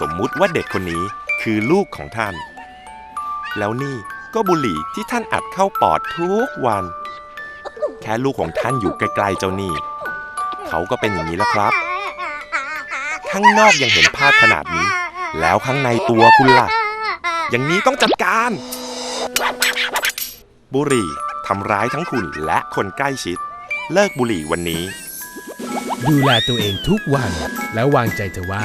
สมมุติว่าเด็กคนนี้คือลูกของท่าน แล้วนี่ก็บุหรี่ที่ท่านอัดเข้าปอดทุกวัน แค่ลูกของท่านอยู่ไกลๆเจ้านี่ เขาก็เป็นอย่างนี้แล้วครับ ข้างนอกยังเห็นภาพขนาดนี้ แล้วข้างในตัวคุณล่ะ อย่างนี้ต้องจัดการ บุหรี่ทำร้ายทั้งคุณและคนใกล้ชิด เลิกบุหรี่วันนี้ ดูแลตัวเองทุกวัน แล้ววางใจเถอว่า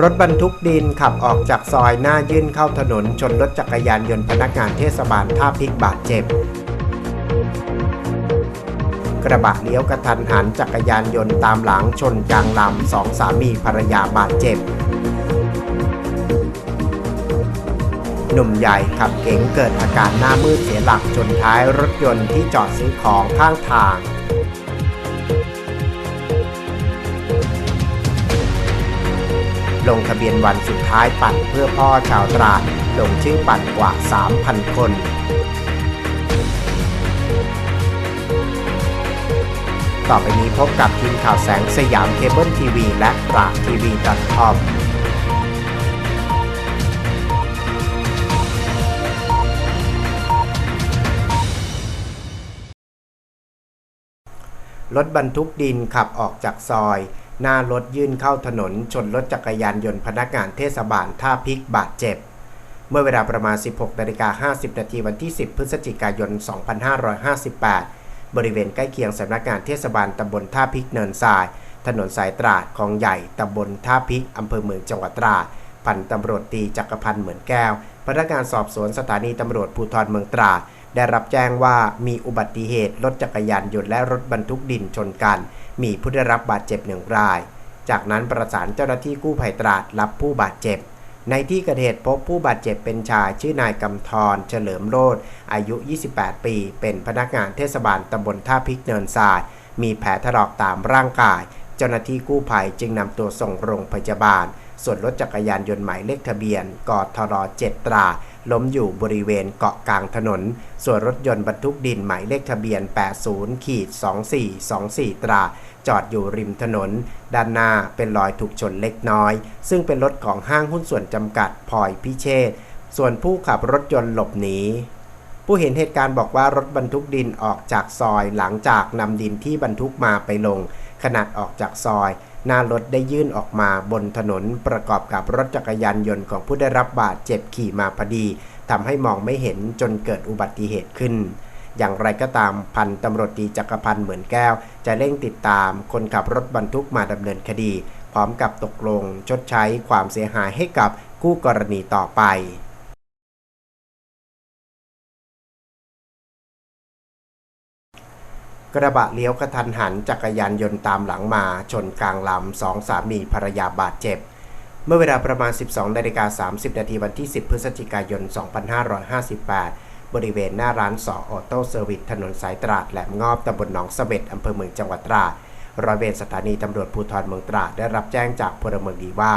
รถบรรทุกดินขับออกจากซอยหน้ายื่นเข้าถนน ชนรถจักรยานยนต์พนักงานเทศบาลท่าพริกบาดเจ็บ กระบะเลี้ยวกระทันหันจักรยานยนต์ตามหลังชนกลางลำสองสามีภรรยาบาดเจ็บ หนุ่มใหญ่ขับเก๋งเกิดอาการหน้ามืดเสียหลักชนท้ายรถยนต์ที่จอดซื้อของข้างทาง ลงทะเบียนวันสุดท้ายปั่นเพื่อพ่อชาวตราดลงชื่อปั่นกว่า 3,000 คนต่อไปนี้พบกับทีมข่าวแสงสยามเคเบิลทีวีและตราทีวี .com รถบรรทุกดินขับออกจากซอย หน้ารถยื่นเข้าถนน ชนรถจักรยานยนต์พนักงานเทศบาลท่าพิกบาดเจ็บ เมื่อเวลาประมาณ 16นาฬิกา50นาทีวันที่ 10 พฤศจิกายน 2558 บริเวณใกล้เคียงสำนักงานเทศบาลตำบลท่าพิกเนินทราย ถนนสายตราดคลองใหญ่ตำบลท่าพิกอำเภอเมืองจังหวัดตราดพันตำรวจตีจักรพันธ์เหมือนแก้ว พนักงานสอบสวนสถานีตำรวจภูธรเมืองตราด ได้รับแจ้งว่ามีอุบัติเหตุรถจักรยานยนต์และรถบรรทุกดินชนกัน มีผู้ได้รับบาดเจ็บหนึ่งราย จากนั้นประสานเจ้าหน้าที่กู้ภัยตราดรับผู้บาดเจ็บ ในที่เกิดเหตุพบผู้บาดเจ็บเป็นชายชื่อนายกำธรเฉลิมโรธอายุ 28 ปี เป็นพนักงานเทศบาลตำบลท่าพิกเนินทราย มีแผลถลอกตามร่างกาย เจ้าหน้าที่กู้ภัยจึงนำตัวส่งโรงพยาบาล ส่วนรถจักรยานยนต์หมายเลขทะเบียนกทร7ตรา ล้มอยู่บริเวณเกาะกลางถนน ส่วนรถยนต์บรรทุกดินหมายเลขทะเบียน 80ขีด2424 ตรา จอดอยู่ริมถนน ด้านหน้าเป็นรอยถูกชนเล็กน้อย ซึ่งเป็นรถของห้างหุ้นส่วนจำกัดพลอยพิเชษส่วนผู้ขับรถยนต์หลบหนีผู้เห็นเหตุการณ์บอกว่ารถบรรทุกดินออกจากซอยหลังจากนำดินที่บรรทุกมาไปลง ขนาดออกจากซอย หน้ารถได้ยื่นออกมาบนถนนประกอบกับรถจักรยานยนต์ของผู้ได้รับบาดเจ็บขี่มาพอดีทำให้มองไม่เห็นจนเกิดอุบัติเหตุขึ้น อย่างไรก็ตามพันตำรวจตรีจักรพันธ์เหมือนแก้ว จะเร่งติดตามคนขับรถบรรทุกมาดำเนินคดี พร้อมกับตกลงชดใช้ความเสียหายให้กับคู่กรณีต่อไป กระบะเลี้ยวกระทันหันจักรยานยนต์ตามหลังมาชนกลางลำสองสามีภรรยาบาดเจ็บ เมื่อเวลาประมาณ 12นาฬิกา30 นาทีวันที่ 10 พฤศจิกายน 2558 บริเวณหน้าร้านสอออโต้เซอร์วิสถนนสายตราดแหลมงอบตำบลหนองเสบ็ดอำเภอเมืองจังหวัดตราดร้อยเวรสถานีตำรวจภูธรเมืองตราดได้รับแจ้งจากพลเมืองดีว่า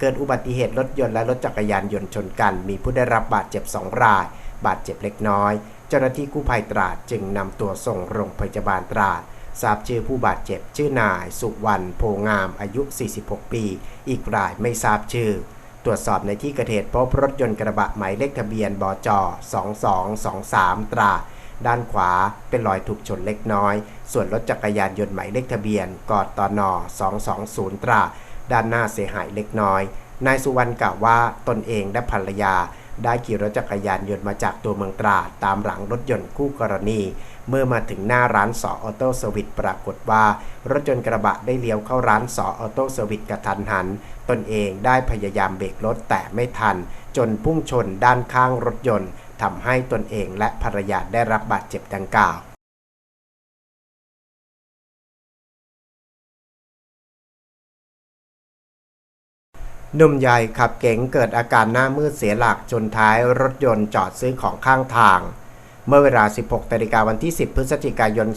เกิดอุบัติเหตุรถยนต์และรถจักรยานยนต์ชนกัน มีผู้ได้รับบาดเจ็บ 2 ราย บาดเจ็บเล็กน้อย เจ้าหน้าที่กู้ภัยตราดจึงนำตัวส่งโรงพยาบาลตราดทราบชื่อผู้บาดเจ็บชื่อนาย สุวรรณโพงามอายุ 46 ปี อีกรายไม่ทราบชื่อ ตรวจสอบในที่เกิดเหตุพบรถยนต์กระบะหมายเลขทะเบียนบจ 2223 ตรา ด้านขวาเป็นรอยถูกชนเล็กน้อย ส่วนรถจักรยานยนต์หมายเลขทะเบียนกตน220 ตรา ด้านหน้าเสียหายเล็กน้อย นายสุวรรณกล่าวว่าตนเองและภรรยา ได้ขี่รถจักรยานยนต์มาจากตัวเมืองตราดตามหลังรถยนต์คู่กรณี เมื่อมาถึงหน้าร้านสอออโต้สวิตปรากฏว่า รถยนต์กระบะได้เลี้ยวเข้าร้านสอออโต้สวิตกระทันหัน ตนเองได้พยายามเบรกรถแต่ไม่ทัน จนพุ่งชนด้านข้างรถยนต์ทำให้ตนเองและภรรยาได้รับบาดเจ็บดังกล่าว หนุ่มใหญ่ขับเก๋งเกิดอาการหน้ามืดเสียหลักจนท้ายรถยนต์จอดซื้อของข้างทาง เมื่อเวลา 16นาฬิกาวันที่ 10 พฤศจิกายน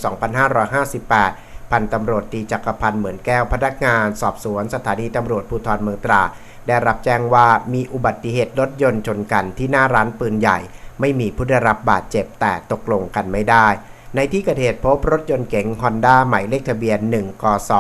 2558 พันตำรวจตีจักรพันธ์เหมือนแก้วพนักงาน สอบสวนสถานีตำรวจภูธรเมืองตรา ได้รับแจ้งว่ามีอุบัติเหตุรถยนต์ชนกันที่หน้าร้านปืนใหญ่ ไม่มีผู้ได้รับบาดเจ็บแต่ตกลงกันไม่ได้ในที่เกิดเหตุพบรถยนต์เก๋งฮอนด้าหมายเลขทะเบียน 1กศ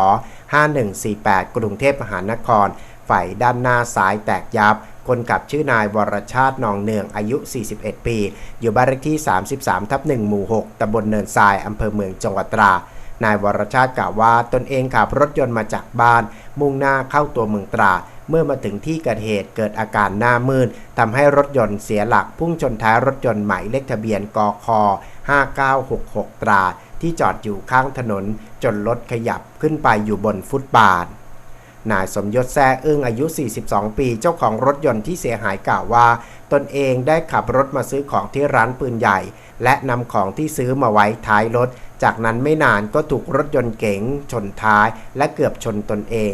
5148 กรุงเทพมหานคร ฝ่ายด้านหน้าซ้ายแตกยับ คนขับชื่อนายวรชาตินองเนืองอายุ 41 ปี อยู่บ้านเลขที่ 33 ทับ1หมู่ 6ตำบลเนินทรายอำเภอเมืองจังหวัดตราดนายวรชาติกล่าวว่าตนเองขับรถยนต์มาจากบ้าน มุ่งหน้าเข้าตัวเมืองตราดเมื่อมาถึงที่เกิดเหตุเกิดอาการหน้ามืดทำให้รถยนต์เสียหลักพุ่งชนท้ายรถยนต์หมายเลขทะเบียนกค 5966 ตราดที่จอดอยู่ข้างถนนจนรถขยับขึ้นไปอยู่บนฟุตบาท นายสมยศแซ่อึ้งอายุ 42 ปี เจ้าของรถยนต์ที่เสียหายกล่าวว่า ตนเองได้ขับรถมาซื้อของที่ร้านปืนใหญ่ และนำของที่ซื้อมาไว้ท้ายรถ จากนั้นไม่นานก็ถูกรถยนต์เก๋งชนท้าย และเกือบชนตนเอง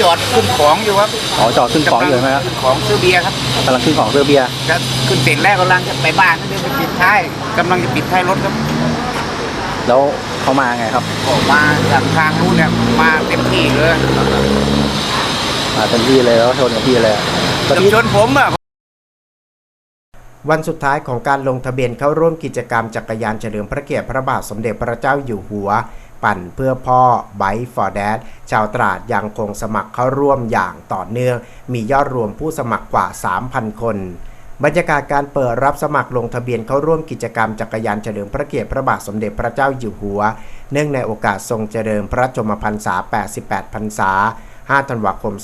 จอดขึ้นของอยู่ครับอ๋อจอดขึ้นของอยู่ใช่ไหมครับขึ้นของซื้อเบียร์ครับกำลังขึ้นของเรือเบียร์จะขึ้นเสร็จแล้วกำลังจะไปบ้านนั่นเองไปปิดท้ายกำลังจะปิดท้ายรถครับ แล้วเขามาไงครับออกมาจากทางนู้นเนี่ยมาเต็มที่เลยมาเต็มที่เลยแล้วชนกับพี่เลยแล้วจะพี่ชนผมอะวันสุดท้ายของการลงทะเบียนเข้าร่วมกิจกรรมจักรยานเฉลิมพระเกียรติพระบาทสมเด็จพระเจ้าอยู่หัว ปั่นเพื่อพ่อไบฟอร์แดดชาวตราดยังคงสมัครเข้าร่วมอย่างต่อเนื่อง มียอดรวมผู้สมัครกว่า 3,000 คน บรรยากาศการเปิดรับสมัครลงทะเบียนเข้าร่วมกิจกรรมจักรยานเฉลิมพระเกียรติพระบาทสมเด็จพระเจ้าอยู่หัว เนื่องในโอกาสทรงเจริญพระชนมพรรษา 88 พรรษา 5 ธันวาคม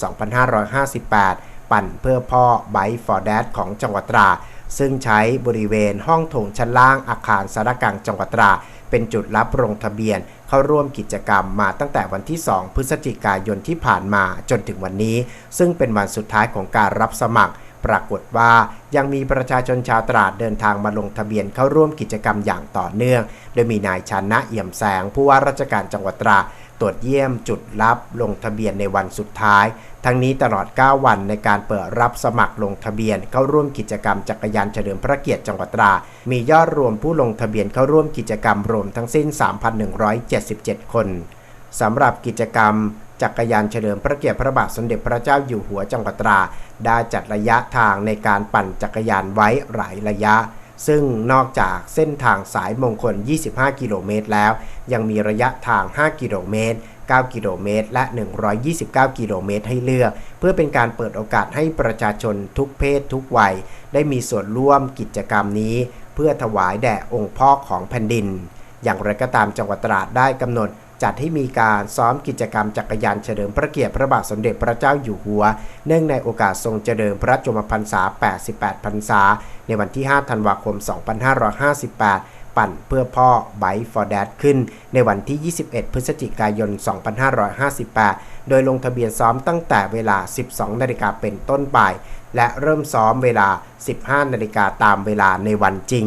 2558 ปั่นเพื่อพ่อไบฟอร์แดดของจังหวัดตราดซึ่งใช้บริเวณห้องโถงชั้นล่างอาคารสารกลางจังหวัดตราดเป็นจุดรับลงทะเบียนเข้าร่วมกิจกรรมมาตั้งแต่วันที่ 2 พฤศจิกายนที่ผ่านมาจนถึงวันนี้ ซึ่งเป็นวันสุดท้ายของการรับสมัคร ปรากฏว่ายังมีประชาชนชาวตราดเดินทางมาลงทะเบียนเข้าร่วมกิจกรรมอย่างต่อเนื่อง โดยมีนายชนะเอี่ยมแสง ผู้ว่าราชการจังหวัดตราดตรวจเยี่ยมจุดรับลงทะเบียนในวันสุดท้าย ทั้งนี้ตลอด 9 วันในการเปิดรับสมัครลงทะเบียน เข้าร่วมกิจกรรมจักรยานเฉลิมพระเกียรติจังหวัดตราดมียอดรวมผู้ลงทะเบียนเข้าร่วมกิจกรรมรวมทั้งสิ้น 3,177 คนสำหรับกิจกรรม จักรยานเฉลิมพระเกียรติพระบาทสมเด็จพระเจ้าอยู่หัวจังหวัดตรา ได้จัดระยะทางในการปั่นจักรยานไว้หลายระยะ ซึ่งนอกจากเส้นทางสายมงคล 25 กิโลเมตรแล้ว ยังมีระยะทาง 5 กิโลเมตร 9 กิโลเมตร และ 129 กิโลเมตรให้เลือก เพื่อเป็นการเปิดโอกาสให้ประชาชนทุกเพศทุกวัย ได้มีส่วนร่วมกิจกรรมนี้ เพื่อถวายแด่องค์พ่อของแผ่นดิน อย่างไรก็ตามจังหวัดตราดได้กำหนด จัดให้มีการซ้อมกิจกรรมจักรยานเฉลิมพระเกียรติพระบาทสมเด็จพระเจ้าอยู่หัว เนื่องในโอกาสทรงเจริญพระชนมพรรษา 88 พรรษา ในวันที่ 5 ธันวาคม 2558ปั่นเพื่อพ่อไบฟอร์แดดขึ้น ในวันที่ 21 พฤศจิกายน 2558 โดยลงทะเบียนซ้อมตั้งแต่เวลา 12 นาฬิกาเป็นต้นไป และเริ่มซ้อมเวลา 15 นาฬิกาตามเวลาในวันจริง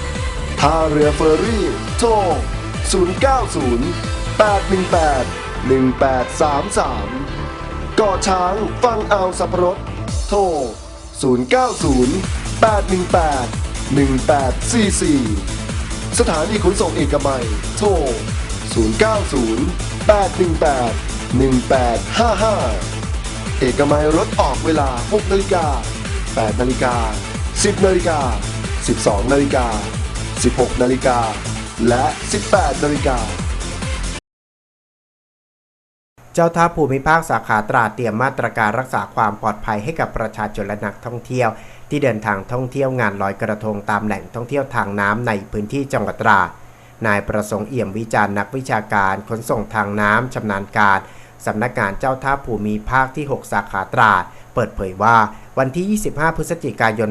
ท่าเรือเฟอร์รี่ โทร 090 818 1833ก่อช้างฟังเอาสับปะรด โทร 090 818 1844 สถานีขนส่งเอกมัย โทร 090 818 1855 เอกมัยรถออกเวลา 6 นาฬิกา 8 นาฬิกา 10 นาฬิกา 12 นาฬิกา 16 นาฬิกา และ 18 นาฬิกา เจ้าท่าภูมิภาคสาขาตราดเตรียมมาตรการรักษาความปลอดภัยให้กับประชาชนและนักท่องเที่ยว ที่เดินทางท่องเที่ยวงานลอยกระทงตามแหล่งท่องเที่ยวทางน้ำในพื้นที่จังหวัดตราดนายประสงค์เอี่ยมวิจารณ์นักวิชาการขนส่งทางน้ำชำนาญการสำนักงานเจ้าท่าภูมิภาคที่ 6 สาขาตราด เปิดเผยว่า วันที่ 25 พฤศจิกายน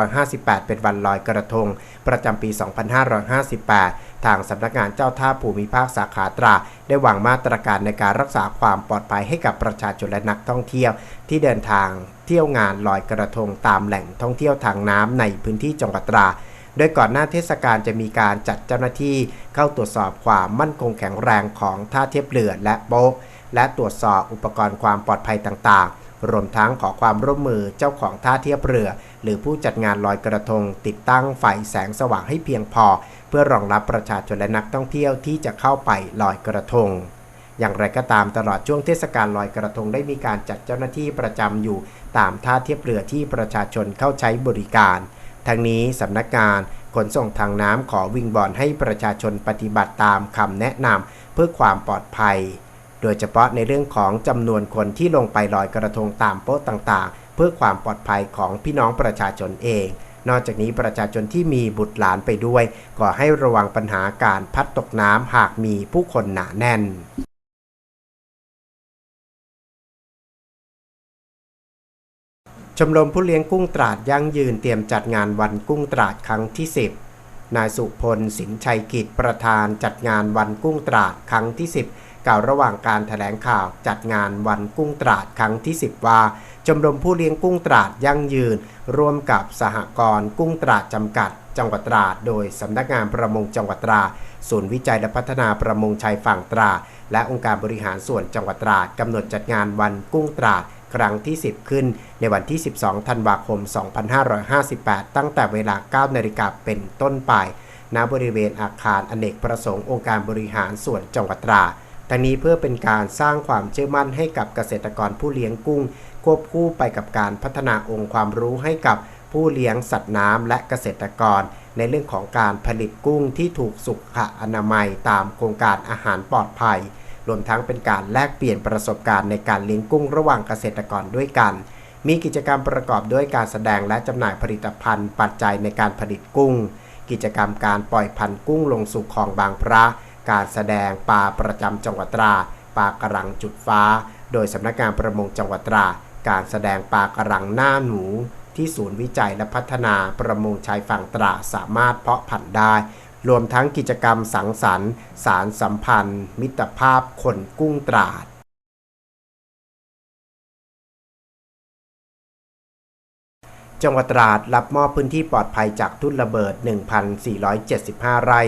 2558 เป็นวันลอยกระทง ประจำปี 2558 ทางสำนักงานเจ้าท่าภูมิภาคสาขาตรา ได้วางมาตรการในการรักษาความปลอดภัยให้กับประชาชนและนักท่องเที่ยว ที่เดินทางเที่ยวงานลอยกระทงตามแหล่งท่องเที่ยวทางน้ำในพื้นที่จังหวัดตราโดยก่อนหน้าเทศกาลจะมีการจัดเจ้าหน้าที่เข้าตรวจสอบความมั่นคงแข็งแรงของท่าเทียบเรือและโป๊ะและตรวจสอบอุปกรณ์ความปลอดภัยต่างๆ รวมทั้งขอความร่วมมือเจ้าของท่าเทียบเรือ หรือผู้จัดงานลอยกระทง ติดตั้งไฟแสงสว่างให้เพียงพอ เพื่อรองรับประชาชนและนักท่องเที่ยวที่จะเข้าไปลอยกระทงอย่างไรก็ตามตลอดช่วงเทศกาลลอยกระทงได้มีการจัดเจ้าหน้าที่ประจำอยู่ตามท่าเทียบเรือที่ประชาชนเข้าใช้บริการ ทั้งนี้สำนักงานขนส่งทางน้ำขอวิงบอลให้ประชาชนปฏิบัติตามคำแนะนำเพื่อความปลอดภัย โดยเฉพาะในเรื่องของจำนวนคนที่ลงไปลอยกระทงตามโป๊ะต่างๆ เพื่อความปลอดภัยของพี่น้องประชาชนเอง นอกจากนี้ประชาชนที่มีบุตรหลานไปด้วยขอให้ระวังปัญหาการพัดตกน้ำหากมีผู้คนหนาแน่นชมรมผู้เลี้ยงกุ้งตราดยั่งยืนเตรียมจัดงานวันกุ้งตราดครั้งที่ 10 นายสุพลสินชัยกิจประธานจัดงานวันกุ้งตราดครั้งที่ 10 กล่าวระหว่างการถแถลงข่าวจัดงานวันกุ้งตราดครั้งที่ 10 ว่าชมรมผู้เลี้ยงกุ้งตราดยั่งยืน ร่วมกับสหกรณ์กุ้งตราดจำกัด จังหวัดตราด โดยสำนักงานประมงจังหวัดตราดศูนย์วิจัยและพัฒนาประมงชายฝั่งตราดและองค์การบริหารส่วนจังหวัดตราดกำหนดจัดงานวันกุ้งตราดครั้งที่ 10 ขึ้นในวันที่ 12 ธันวาคม 2558 ตั้งแต่เวลา 9 นาฬิกาเป็นต้นไป ณ บริเวณอาคารอเนกประสงค์องค์การบริหารส่วนจังหวัดตราด ทั้งนี้เพื่อเป็นการสร้างความเชื่อมั่นให้กับเกษตรกรผู้เลี้ยงกุ้ง ควบคู่ไปกับการพัฒนาองค์ความรู้ให้กับผู้เลี้ยงสัตว์น้ำและเกษตรกร ในเรื่องของการผลิตกุ้งที่ถูกสุขอนามัยตามโครงการอาหารปลอดภัย รวมทั้งเป็นการแลกเปลี่ยนประสบการณ์ในการเลี้ยงกุ้งระหว่างเกษตรกรด้วยกัน มีกิจกรรมประกอบด้วยการแสดงและจำหน่ายผลิตภัณฑ์ ปัจจัยในการผลิตกุ้ง กิจกรรมการปล่อยพันธุ์กุ้งลงสู่คลองบางพระ การแสดงปลาประจำจังหวัดตราปลากระรังจุดฟ้า โดยสำนักงานประมงจังหวัดตรา การแสดงปลากระรังหน้าหนูที่ศูนย์วิจัยและพัฒนาประมงชายฝั่งตราสามารถเพาะพันธุ์ได้ รวมทั้งกิจกรรมสังสรรค์ สารสัมพันธ์ มิตรภาพคนกุ้งตราดจังหวัดตราดรับมอบพื้นที่ปลอดภัยจากทุ่นระเบิด 1,475 ไร่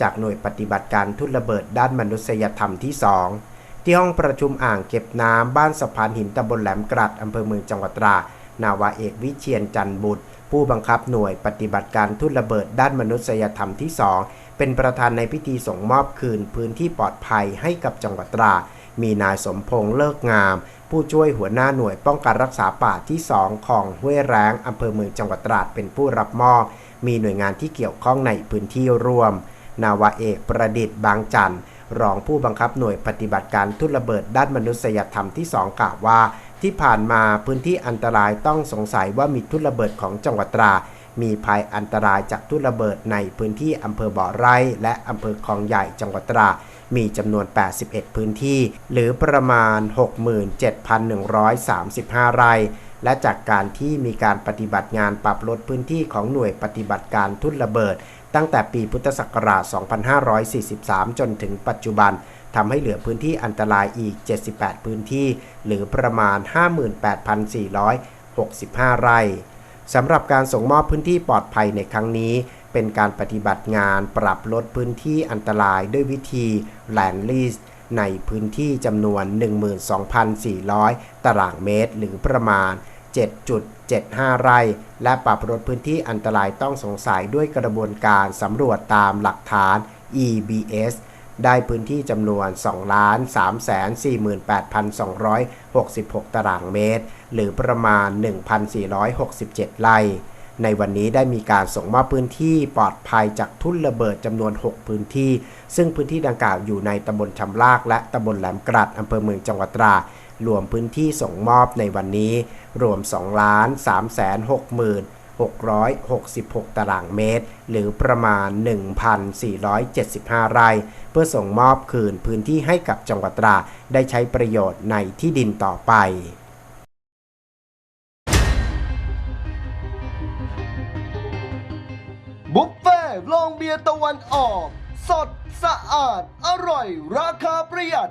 จากหน่วยปฏิบัติการทุ่นระเบิดด้านมนุษยธรรมที่ 2 ที่ห้องประชุมอ่างเก็บน้ำบ้านสะพานหินตำบลแหลมกรัดอำเภอเมืองจังหวัดตราดนาวาเอกวิเชียนจันบุตร ผู้บังคับหน่วยปฏิบัติการทุ่นระเบิดด้านมนุษยธรรมที่ 2 เป็นประธานในพิธีส่งมอบคืนพื้นที่ปลอดภัยให้กับจังหวัดตราดมีนายสมพงษ์เลิกงาม ผู้ช่วยหัวหน้าหน่วยป้องกันรักษาป่าที่ 2 ของห้วยแรงอำเภอเมืองจังหวัดตราดเป็นผู้รับมอบ มีหน่วยงานที่เกี่ยวข้องในพื้นที่ร่วม นาวาเอกประดิษฐ์บางจันทร์รองผู้บังคับหน่วยปฏิบัติการทุนระเบิดด้านมนุษยธรรมที่ 2 กล่าวว่า ที่ผ่านมาพื้นที่อันตรายต้องสงสัยว่ามีทุนระเบิดของจังหวัดตรา มีภัยอันตรายจากทุนระเบิดในพื้นที่อำเภอบ่อไร่และอำเภอคลองใหญ่จังหวัดตรา มีจำนวน 81 พื้นที่ หรือประมาณ 67,135 ไร่และจากการที่มีการปฏิบัติงานปรับลดพื้นที่ของหน่วยปฏิบัติการทุ่นระเบิด ตั้งแต่ปีพุทธศักราช 2543 จนถึงปัจจุบันทำให้เหลือพื้นที่อันตรายอีก 78 พื้นที่ หรือประมาณ 58,465 ไร่สำหรับการส่งมอบพื้นที่ปลอดภัยในครั้งนี้ เป็นการปฏิบัติงานปรับลดพื้นที่อันตรายด้วยวิธีแลนด์ลีสในพื้นที่จำนวน 12,400 ตารางเมตร หรือประมาณ 7.75 ไร่ และปรับลดพื้นที่อันตรายต้องสงสัยด้วยกระบวนการสำรวจตามหลักฐาน EBS ได้พื้นที่จำนวน 2,348,266 ตารางเมตร หรือประมาณ 1,467 ไร่ ในวันนี้ได้มีการส่งมอบพื้นที่ปลอดภัยจากทุ่นระเบิดจำนวน 6 พื้นที่ ซึ่งพื้นที่ดังกล่าวอยู่ในตำบลชำลากและตำบลแหลมกรัดอำเภอเมืองจังหวัดตราด รวมพื้นที่ส่งมอบในวันนี้ รวม2 3 6 6 666 ตารางเมตร หรือประมาณ 1,475 ไร่ เพื่อส่งมอบคืนพื้นที่ให้กับจังหวัดตราดได้ใช้ประโยชน์ในที่ดินต่อไปบุฟเฟ่ต์ลองเบียร์ตะวันออก สดสะอาด อร่อย ราคาประหยัด